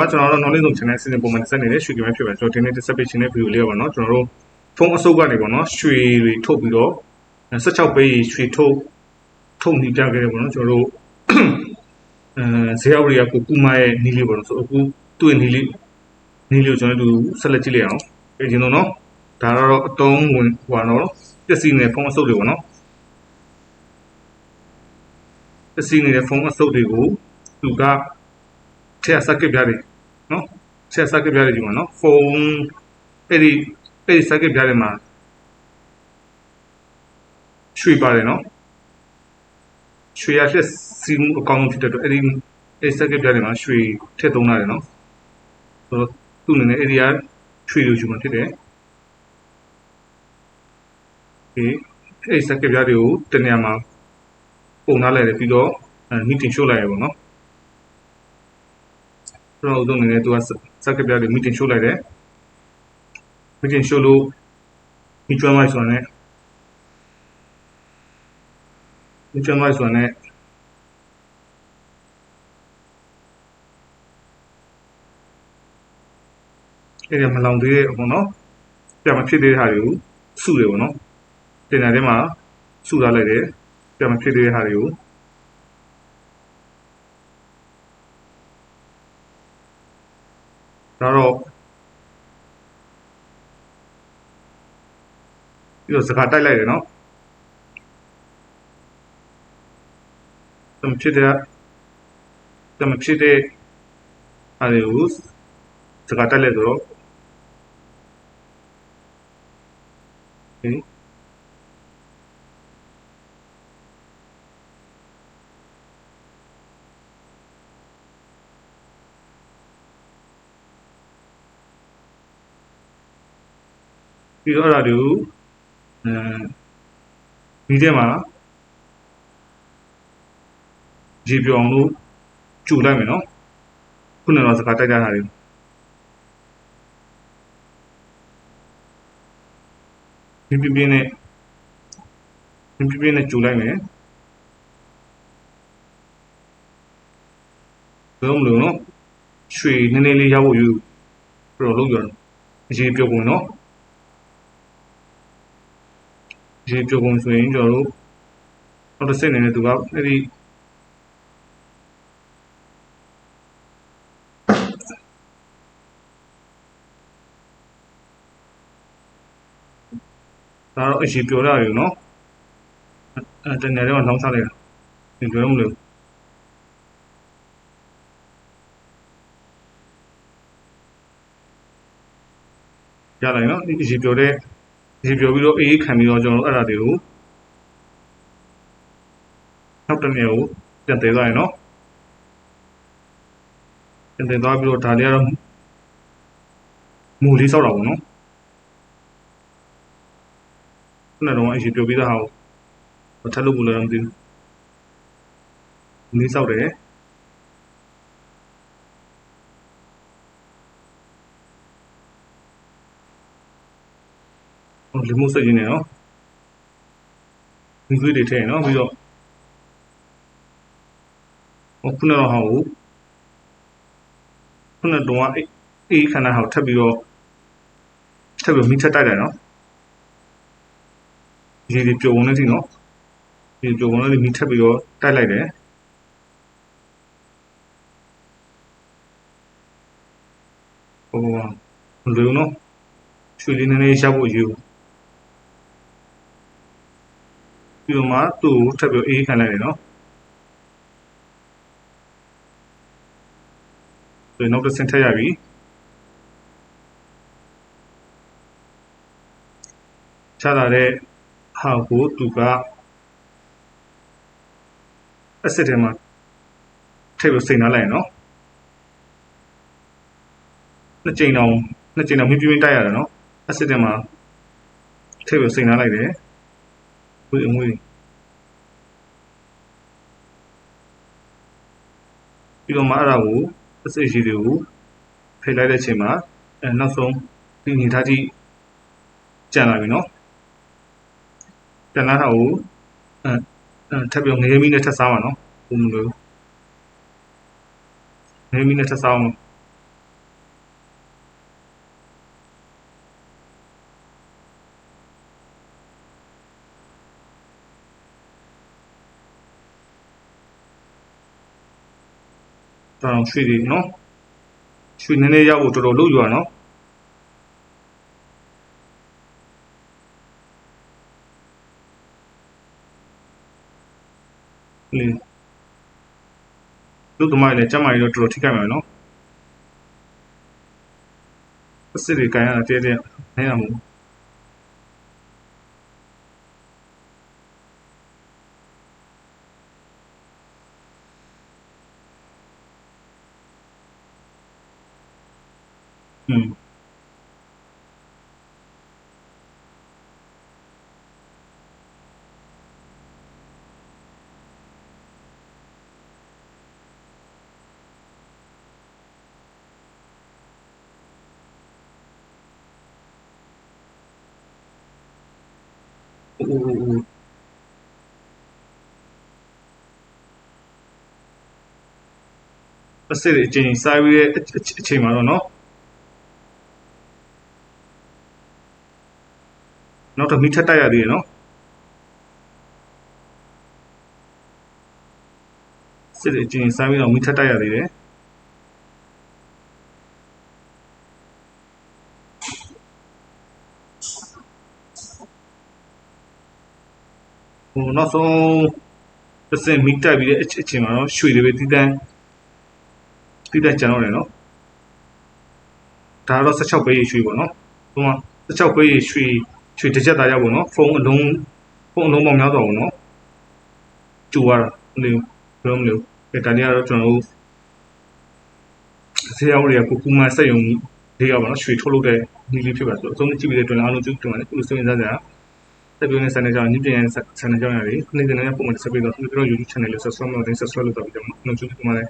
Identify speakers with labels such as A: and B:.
A: ဒါကကျွန်တော်တို့ knowledge zone channel အစီအစဉ်ပုံမှန်တက်နေတဲ့ရွှေကမဲဖြစ်ပါတယ်ကျွန်တော်ဒီနေ့တက်ဆက်ပေးခြင်းတဲ့ video လေးပါနော်ကျွန်တော်တို့ဖုန်းအစုပ်ကနေပေါ့နော်ရွှေတွေထုတ်ပြီးတော့16ပေးရွှေထုတ်ထုတ်နေကြခဲ့တယ်ပေါ့နော်ကျွန်တော်တို့အဲဇေယျဝရီကကိုကူမရဲ့နီးလေးပေါ့နော်ဆိုအခုသူ့ရဲ့နီးလေးနီးလေးကိုကျွန်တော်တို့ဆက်လက်ကြည့်လိုက်အောင်ပြင်ချင်းတော့နော်ဒါတော့အတုံးဝင်ဟိုနော်ပျက်စီးနေတဲ့ဖုန်းအစုပ်တွေပေါ့နော်ပျက်စီးနေတဲ့ဖုန်းအစုပ်တွေကိုသူက ထည့်ဆက်ကစ်ပြားတွေနော်ထည့်ဆက်ကစ်ပြားတွေဒီမှာနော်ဖုန်းအဲ့ဒီအဲ့ဒီဆက်ကစ်ပြားတွေမှာရွှေပါတယ်နော်ရွှေရလက်စီမှုအကောင့်ဖြစ်တဲ့တော့အဲ့ဒီအဲ့ဆက်ကစ်ပြားတွေမှာရွှေထည့်သုံးရတယ်နော်ဆိုတော့သူ့အနေနဲ့အဲ့ဒီကရွှေလိုချင်မှဖြစ်တယ်ဒီအဲ့ဆက်ကစ်ပြားတွေကိုတနေရာမှာပုံထားလိုက်တယ်ပြီးတော့မီတင်ရှို့လိုက်ရပါတော့ ကျွန်တော်ဥဆုံးနေနဲ့သူကစက်ကပြားတွေမီတင်ရှို့လိုက်တယ်မီတင်ရှို့လို့မီကျွမ်းမိုက်ဆိုတာနဲ့မီကျွမ်းမိုက်ဆိုတာနဲ့အဲ့ဒါမလောင်သေးတဲ့ပေါ့နော်ပြမဖြစ်သေးတဲ့ဟာတွေကိုစုတယ်ပေါ့နော်တင်တဲ့ထဲမှာစုထားလိုက်တယ်ပြမဖြစ်သေးတဲ့ဟာတွေကို ဒါတော့ပြီးတော့စကားတိုက်လိုက်တယ်နော်တမဖြစ်တဲ့တမဖြစ်တဲ့အားတွေကိုစကားတိုက်လိုက်တော့ဟင် ပြီးတော့အဲ့ဒါတွေကိုအဲဒီထဲမှာရေပြောင်လို့ကျူလိုက်မယ်နော်ခုနကတော့စကားတိုက်ကြတာတွေပြင်းပြင်းပြင်းနဲ့ပြင်းပြင်းပြင်းနဲ့ကျူလိုက်မယ်ဘယ်လိုမလို့နော်ရွှေနည်းနည်းလေးရဖို့ယူပြတော့လုပ်ရအောင်ရေပြောကုန်နော် ရေပြုံကုန်ဆိုရင်ကျွန်တော်တို့နောက်တစ်ဆင့်အနေနဲ့သူကအဲ့ဒီဒါတော့အရှိပြောရရနော်အဲတနေ့တော့လောင်းချလိုက်တာဒီပြောမလို့ရလိုက်နော်ဒီအရှိပြောတဲ့ ရေပြောပြီးတော့အေးခံပြီးတော့ကျွန်တော်တို့အဲ့ဒါတွေကိုနောက်တစ်နေ့ကိုပြန်သေးသွားရင်နော်ပြန်သေးသွားပြီးတော့ဒါလေးကတော့မူလေးစောက်တာပေါ့နော်ခုနကတော့အရှိပြောပြီးသားဟာကိုထပ်လို့ဘူးလည်းမသိဘူးမူလေးစောက်တယ် လီမိုဆက်ရင်းနေနော်ဒီသွေးတွေထည့်နော်ပြီးတော့ဟိုခုနတော့ဟောက်ခုနတော့အေးခဏဟောက်ထပ်ပြီးတော့ထပ်ပြီးမိထက်တိုက်တယ်နော်ဒီဒီပြုံနေတယ်နော်ဒီပြုံနေမိထပ်ပြီးတော့တိုက်လိုက်တယ်ဟိုဘလူနော်ရွှေလေးနည်းနည်းရဖို့ယူ ပြီးတော့မှသူ့ကိုထပ်ပြီးအေးခံလိုက်တယ်နော်ဆိုနောက်တစ်ဆင့်ထည့်ရပြီချလာတဲ့ဟာကိုသူကအစစ်ထဲမှာထည့်ပြီးစိန်ထားလိုက်ရနော်နှစ်ကြိမ်တောင်နှစ်ကြိမ်တောင်မြင်းပြင်းတိုက်ရတယ်နော်အစစ်ထဲမှာထည့်ပြီးစိန်ထားလိုက်တယ် ဝေးအမွေးပြီးတော့မှအဲ့ဒါကိုအစိတ်ရှိတွေကိုဖိတ်လိုက်တဲ့အချိန်မှာအဲနောက်ဆုံးဒီနေသားကြီးကြံလာပြီနော်ကြံလာတာကိုအဲထပ်ပြီးငရေမီနဲ့ထပ်စားမှာနော်ဘုံမလို့ငရေမီနဲ့ထပ်စားအောင် ဒါအောင်ရွှေတွေနော်ရွှေနည်းနည်းရဖို့တော်တော်လုပ်ယူရနော်လေလူသမားတွေလည်းကျမ်းမာရေးတော့တော်တော်ထိခိုက်မှာပဲနော်အစ်စ်တွေကန်ရတာတဲတဲနေရမို့ อืม โอ้โหအစစ်အချင်းစားပြီးတဲ့အချိန်မှာတော့เ နောက်တော့မီထက်တိုက်ရသေးတယ်နော်စစ်အကျဉ်းစားပြီးတော့မီထက်တိုက်ရသေးတယ်ဟိုနောက်ဆုံးတစ်စင်မီတက်ပြီးတဲ့အချိန်မှာတော့ရွှေတွေပဲတီးတန်းတီးတက်ကြံတော့တယ်နော်ဒါတော့16ပဲရွှေပေါ့နော်ဟိုမှာ16ပဲရွှေ ရွှေတစ်ချက်သားရောက်ပေါ့နော်ဖုန်းအလုံးဖုန်းအလုံးပေါင်းများစွာပေါ့နော်ကျူရတာမလို့ဘယ်လိုမလို့ဒါတနည်းကတော့ကျွန်တော်တို့ဆရာဦးတွေကကိုကူမန်စက်ယုံလေးရောက်ပါတော့ရွှေထုတ်လုပ်တဲ့နီလေးဖြစ်ပါဆိုတော့အဆုံးကြည့်ပြီးတဲ့တွင်အားလုံးကျုပ်တင်ပါတယ်ခုလိုစဉ်းစားကြတာတက်ပြုံးတဲ့ဆန်နေကြောင့်ညပြင်းဆန်နေကြောင့်ရတယ်နေ့စဉ်နဲ့ပုံမှန်ဆက်ပြီးတော့ကျွန်တော် YouTube channel လို့ subscribe လုပ်တဲ့ subscribe လုပ်တော့ကျွန်တော်ကျုပ်တင်ပါတယ်